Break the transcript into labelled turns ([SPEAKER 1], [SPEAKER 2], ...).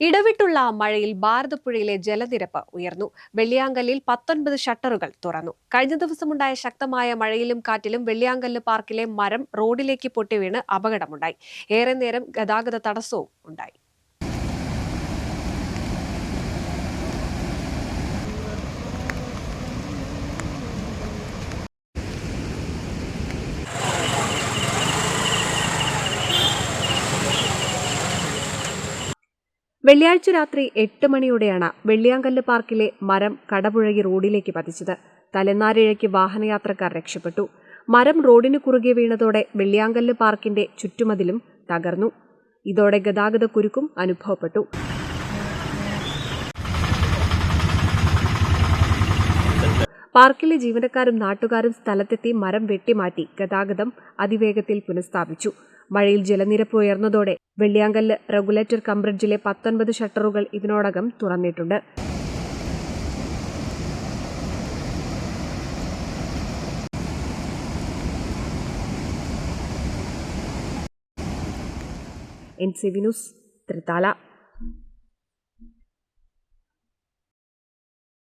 [SPEAKER 1] ഇടവിട്ടുള്ള മഴയിൽ ഭാരതപ്പുഴയിലെ ജലനിരപ്പ് ഉയർന്നു. വെള്ളിയാങ്കല്ലിൽ പത്തൊൻപത് ഷട്ടറുകൾ തുറന്നു. കഴിഞ്ഞ ദിവസമുണ്ടായ ശക്തമായ മഴയിലും കാറ്റിലും വെള്ളിയാങ്കല്ല് പാർക്കിലെ മരം റോഡിലേക്ക് പൊട്ടിവീണ് അപകടമുണ്ടായി. ഏറെ നേരം ഗതാഗത തടസ്സവും ഉണ്ടായി. വെള്ളിയാഴ്ച രാത്രി എട്ട് മണിയോടെയാണ് വെള്ളിയാങ്കല്ല് പാർക്കിലെ മരം കടപുഴകി റോഡിലേക്ക് പതിച്ചത്. തലനാരിഴയ്ക്ക് വാഹനയാത്രക്കാർ രക്ഷപ്പെട്ടു. മരം റോഡിന് കുറുകെ വീണതോടെ വെള്ളിയാങ്കല്ല് പാർക്കിന്റെ ചുറ്റുമതിലും തകർന്നു. ഇതോടെ ഗതാഗത കുരുക്കും അനുഭവപ്പെട്ടു. പാർക്കിലെ ജീവനക്കാരും നാട്ടുകാരും സ്ഥലത്തെത്തി മരം വെട്ടിമാറ്റി ഗതാഗതം അതിവേഗത്തിൽ പുനഃസ്ഥാപിച്ചു. മഴയിൽ ജലനിരപ്പ് ഉയർന്നതോടെ വെള്ളിയാങ്കല്ല് റെഗുലേറ്റർ കംബ്രിഡ്ജിലെ പത്തൊൻപത് ഷട്ടറുകൾ ഇതിനോടകം തുറന്നിട്ടുണ്ട്. N C V news Thrithala.